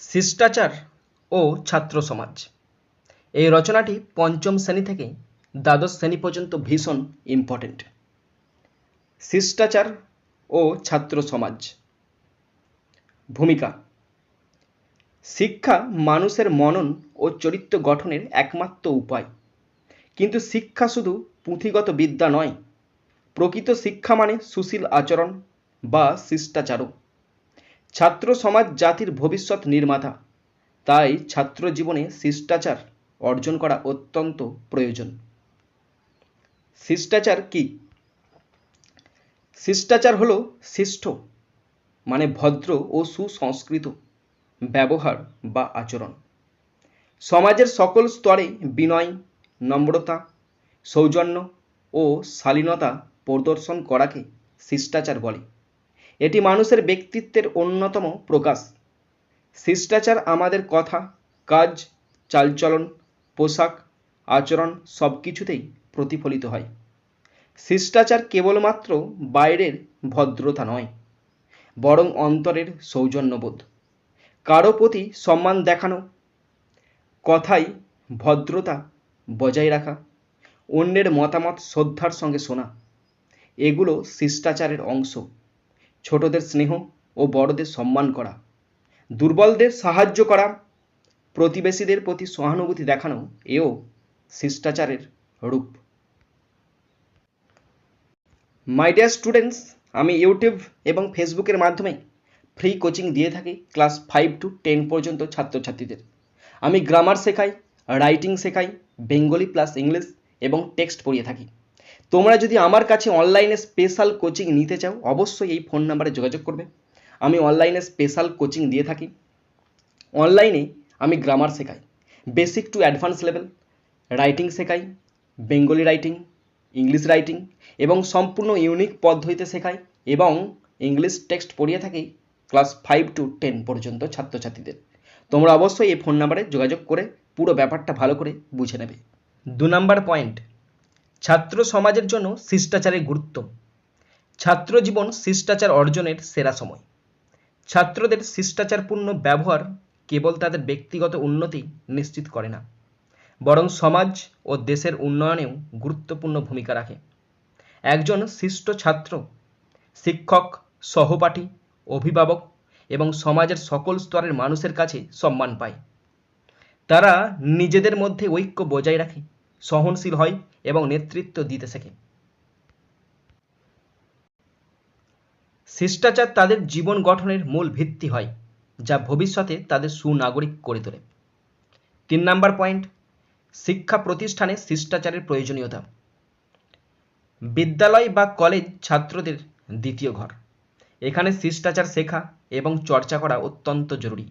শিষ্টাচার ও ছাত্র সমাজ এই রচনাটি পঞ্চম শ্রেণি থেকে দ্বাদশ শ্রেণি পর্যন্ত ভীষণ ইম্পর্টেন্ট শিষ্টাচার ও ছাত্র সমাজ ভূমিকা, শিক্ষা মানুষের মনন ও চরিত্র গঠনের একমাত্র উপায়। কিন্তু শিক্ষা শুধু পুঁথিগত বিদ্যা নয়, প্রকৃত শিক্ষা মানে সুশীল আচরণ বা শিষ্টাচারও। ছাত্র সমাজ জাতির ভবিষ্যৎ নির্মাতা। তাই ছাত্র জীবনে শিষ্টাচার অর্জন করা অত্যন্ত প্রয়োজন। শিষ্টাচার কি? শিষ্টাচার হলো শিষ্ট মানে ভদ্র ও সুসংস্কৃত ব্যবহার বা আচরণ। সমাজের সকল স্তরে বিনয়, নম্রতা, সৌজন্য ও শালীনতা প্রদর্শন করাকে শিষ্টাচার বলে। এটি মানুষের ব্যক্তিত্বের অন্যতম প্রকাশ। শিষ্টাচার আমাদের কথা, কাজ, চালচলন, পোশাক, আচরণ সব কিছুতেই প্রতিফলিত হয়। শিষ্টাচার কেবলমাত্র বাইরের ভদ্রতা নয়, বরং অন্তরের সৌজন্যবোধ। কারও প্রতি সম্মান দেখানো, কথাই ভদ্রতা বজায় রাখা, অন্যের মতামত শ্রদ্ধার সঙ্গে শোনা, এগুলো শিষ্টাচারের অংশ। ছোটদের স্নেহ ও বড়দের সম্মান করা, দুর্বলদের সাহায্য করা, প্রতিবেশীদের প্রতি সহানুভূতি দেখানো, এও শিষ্টাচারের রূপ। মাই ডিয়ার স্টুডেন্টস আমি ইউটিউব এবং ফেসবুকের মাধ্যমে ফ্রি কোচিং দিয়ে থাকি ক্লাস ফাইভ টু টেন পর্যন্ত ছাত্রছাত্রীদের। আমি গ্রামার শেখাই রাইটিং শেখাই বেঙ্গলি প্লাস ইংলিশ এবং টেক্সট পড়িয়ে থাকি। তোমরা যদি আমার কাছে অনলাইনে স্পেশাল কোচিং নিতে চাও, অবশ্যই এই ফোন নাম্বারে যোগাযোগ করবে। আমি অনলাইনে স্পেশাল কোচিং দিয়ে থাকি। অনলাইনে আমি গ্রামার শেখাই basic to advance level writing শেখাই বেঙ্গলি রাইটিং ইংলিশ রাইটিং এবং সম্পূর্ণ ইউনিক পদ্ধতিতে শেখাই এবং ইংলিশ টেক্সট পড়িয়ে থাকি ক্লাস ফাইভ টু টেন পর্যন্ত ছাত্রছাত্রীদের। তোমরা অবশ্যই এই ফোন নাম্বারে যোগাযোগ করে পুরো ব্যাপারটা ভালো করে বুঝে নেবে। দু নম্বর পয়েন্ট ছাত্র সমাজের জন্য শিষ্টাচারের গুরুত্ব। ছাত্র জীবন শিষ্টাচার অর্জনের সেরা সময়। ছাত্রদের শিষ্টাচারপূর্ণ ব্যবহার কেবল তাদের ব্যক্তিগত উন্নতি নিশ্চিত করে না, বরং সমাজ ও দেশের উন্নয়নেও গুরুত্বপূর্ণ ভূমিকা রাখে। একজন শিষ্ট ছাত্র, শিক্ষক, সহপাঠী, অভিভাবক এবং সমাজের সকল স্তরের মানুষের কাছে সম্মান পায়। তারা নিজেদের মধ্যে ঐক্য বজায় রাখে। সহনশীল হয় এবং নেতৃত্ব দিতে শেখে। শিষ্টাচার তাদের জীবন গঠনের মূল ভিত্তি হয়, যা ভবিষ্যতে তাদের সুনাগরিক করে তোলে। তিন নাম্বার পয়েন্ট, শিক্ষা প্রতিষ্ঠানে শিষ্টাচারের প্রয়োজনীয়তা। বিদ্যালয় বা কলেজ ছাত্রদের দ্বিতীয় ঘর। এখানে শিষ্টাচার শেখা এবং চর্চা করা অত্যন্ত জরুরি।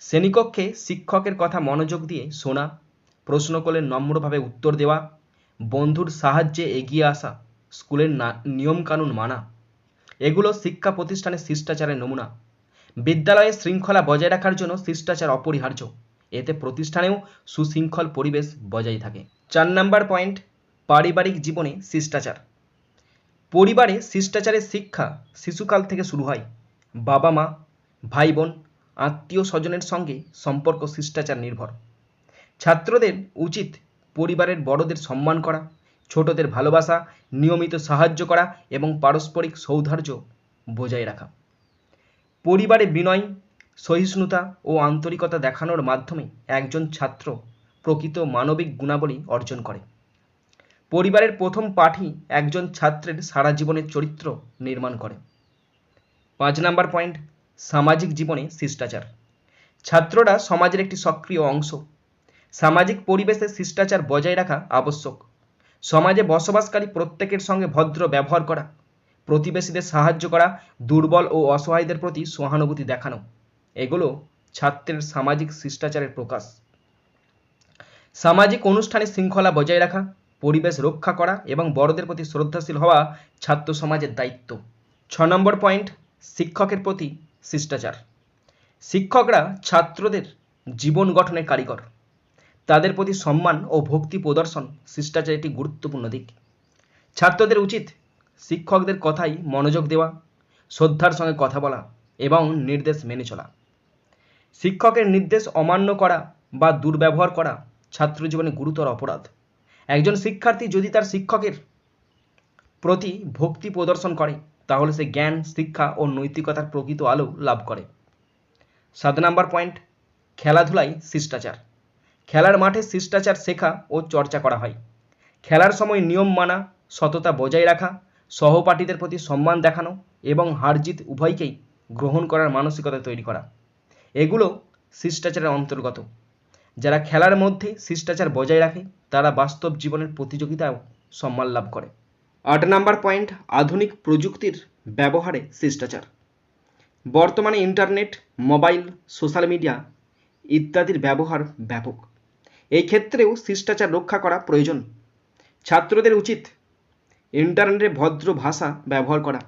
শ্রেণীকক্ষে শিক্ষকের কথা মনোযোগ দিয়ে শোনা প্রশ্ন করলে নম্রভাবে উত্তর দেওয়া, বন্ধুর সাহায্যে এগিয়ে আসা, স্কুলের নিয়মকানুন মানা। এগুলো শিক্ষা প্রতিষ্ঠানের শিষ্টাচারের নমুনা। বিদ্যালয়ে শৃঙ্খলা বজায় রাখার জন্য শিষ্টাচার অপরিহার্য। এতে প্রতিষ্ঠানেও সুশৃঙ্খল পরিবেশ বজায় থাকে। চার নাম্বার পয়েন্ট, পারিবারিক জীবনে শিষ্টাচার। পরিবারে শিষ্টাচারের শিক্ষা শিশুকাল থেকে শুরু হয়। বাবা মা ভাই বোন আত্মীয় স্বজনের সঙ্গে সম্পর্ক শিষ্টাচার নির্ভর। ছাত্রদের উচিত পরিবারের বড়দের সম্মান করা, ছোটদের ভালোবাসা, নিয়মিত সাহায্য করা এবং পারস্পরিক সৌহার্দ্য বজায় রাখা। পরিবারে বিনয়, সহিষ্ণুতা ও আন্তরিকতা দেখানোর মাধ্যমে একজন ছাত্র প্রকৃত মানবিক গুণাবলী অর্জন করে। পরিবারের প্রথম পাঠই একজন ছাত্রের সারা জীবনের চরিত্র নির্মাণ করে। পাঁচ নাম্বার পয়েন্ট, সামাজিক জীবনে শিষ্টাচার। ছাত্ররা সমাজের একটি সক্রিয় অংশ। সামাজিক পরিবেশে শিষ্টাচার বজায় রাখা আবশ্যক। সমাজে বসবাসকারী প্রত্যেকের সঙ্গে ভদ্র ব্যবহার করা, প্রতিবেশীদের সাহায্য করা, দুর্বল ও অসহায়দের প্রতি সহানুভূতি দেখানো, এগুলো ছাত্রের সামাজিক শিষ্টাচারের প্রকাশ। সামাজিক অনুষ্ঠানে শৃঙ্খলা বজায় রাখা, পরিবেশ রক্ষা করা এবং বড়দের প্রতি শ্রদ্ধাশীল হওয়া ছাত্র সমাজের দায়িত্ব। ছ নম্বর পয়েন্ট, শিক্ষকের প্রতি শিষ্টাচার। শিক্ষকরা ছাত্রদের জীবন গঠনের কারিগর। তাদের প্রতি সম্মান ও ভক্তি প্রদর্শন শিষ্টাচার একটি গুরুত্বপূর্ণ দিক। ছাত্রদের উচিত শিক্ষকদের কথাই মনোযোগ দেওয়া, শ্রদ্ধার সঙ্গে কথা বলা এবং নির্দেশ মেনে চলা। শিক্ষকের নির্দেশ অমান্য করা বা দুর্ব্যবহার করা ছাত্র জীবনে গুরুতর অপরাধ। একজন শিক্ষার্থী যদি তার শিক্ষকের প্রতি ভক্তি প্রদর্শন করে, তাহলে সে জ্ঞান, শিক্ষা ও নৈতিকতার প্রকৃত আলো লাভ করে। সাত নাম্বার পয়েন্ট, খেলাধুলায় শিষ্টাচার। খেলার মাঠে শিষ্টাচার শেখা ও চর্চা করা হয়। খেলার সময় নিয়ম মানা, সততা বজায় রাখা, সহপাঠীদের প্রতি সম্মান দেখানো এবং হারজিত উভয়কেই গ্রহণ করার মানসিকতা তৈরি করা। এগুলো শিষ্টাচারের অন্তর্গত। যারা খেলার মধ্যে শিষ্টাচার বজায় রাখে, তারা বাস্তব জীবনের প্রতিযোগিতায়ও সম্মান লাভ করে। আট নাম্বার পয়েন্ট, আধুনিক প্রযুক্তির ব্যবহারে শিষ্টাচার। বর্তমানে ইন্টারনেট, মোবাইল, সোশ্যাল মিডিয়া ইত্যাদির ব্যবহার ব্যাপক। এই ক্ষেত্রেও শিষ্টাচার রক্ষা করা প্রয়োজন। ছাত্রদের উচিত ইন্টারনেটে ভদ্র ভাষা ব্যবহার করা,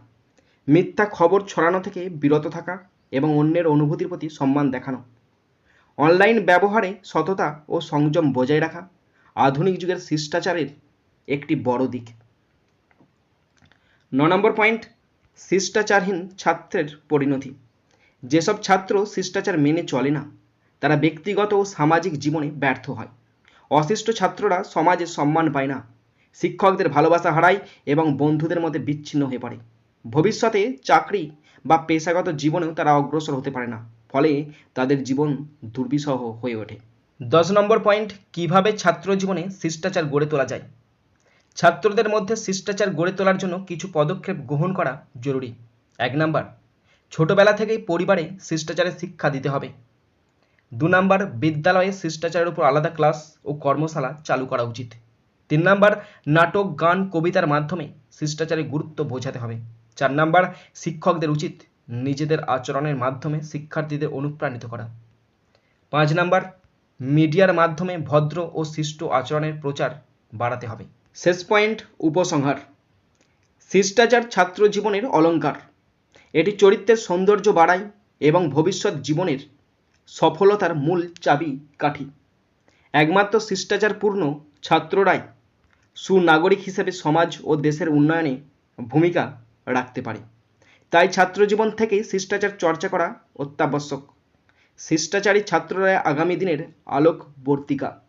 মিথ্যা খবর ছড়ানো থেকে বিরত থাকা এবং অন্যের অনুভূতির প্রতি সম্মান দেখানো, অনলাইন ব্যবহারে সততা ও সংযম বজায় রাখা আধুনিক যুগের শিষ্টাচারের একটি বড় দিক। ন নম্বর পয়েন্ট, শিষ্টাচারহীন ছাত্রের পরিণতি। যেসব ছাত্র শিষ্টাচার মেনে চলে না তারা ব্যক্তিগত ও সামাজিক জীবনে ব্যর্থ হয়। অশিষ্ট ছাত্ররা সমাজে সম্মান পায় না। শিক্ষকদের ভালোবাসা হারায় এবং বন্ধুদের মধ্যে বিচ্ছিন্ন হয়ে পড়ে। ভবিষ্যতে চাকরি বা পেশাগত জীবনেও তারা অগ্রসর হতে পারে না। ফলে তাদের জীবন দুর্বিষহ হয়ে ওঠে। দশ নম্বর পয়েন্ট, কীভাবে ছাত্র জীবনে শিষ্টাচার গড়ে তোলা যায়? ছাত্রদের মধ্যে শিষ্টাচার গড়ে তোলার জন্য কিছু পদক্ষেপ গ্রহণ করা জরুরি। এক নাম্বার, ছোটবেলা থেকেই পরিবারে শিষ্টাচারের শিক্ষা দিতে হবে। দু নাম্বার, বিদ্যালয়ে শিষ্টাচারের উপর আলাদা ক্লাস ও কর্মশালা চালু করা উচিত। তিন নাম্বার, নাটক, গান, কবিতার মাধ্যমে শিষ্টাচারের গুরুত্ব বোঝাতে হবে। চার নাম্বার, শিক্ষকদের উচিত নিজেদের আচরণের মাধ্যমে শিক্ষার্থীদের অনুপ্রাণিত করা। পাঁচ নাম্বার, মিডিয়ার মাধ্যমে ভদ্র ও শিষ্ট আচরণের প্রচার বাড়াতে হবে। শেষ পয়েন্ট, উপসংহার। শিষ্টাচার ছাত্র জীবনের অলংকার এটি চরিত্রের সৌন্দর্য বাড়ায় এবং ভবিষ্যৎ জীবনের সফলতার মূল চাবি কাঠি। একমাত্র শিষ্টাচারপূর্ণ ছাত্ররাই সুনাগরিক হিসেবে সমাজ ও দেশের উন্নয়নে ভূমিকা রাখতে পারে। তাই ছাত্রজীবন থেকেই শিষ্টাচার চর্চা করা অত্যাবশ্যক। শিষ্টাচারী ছাত্ররা আগামী দিনের আলোকবর্তিকা।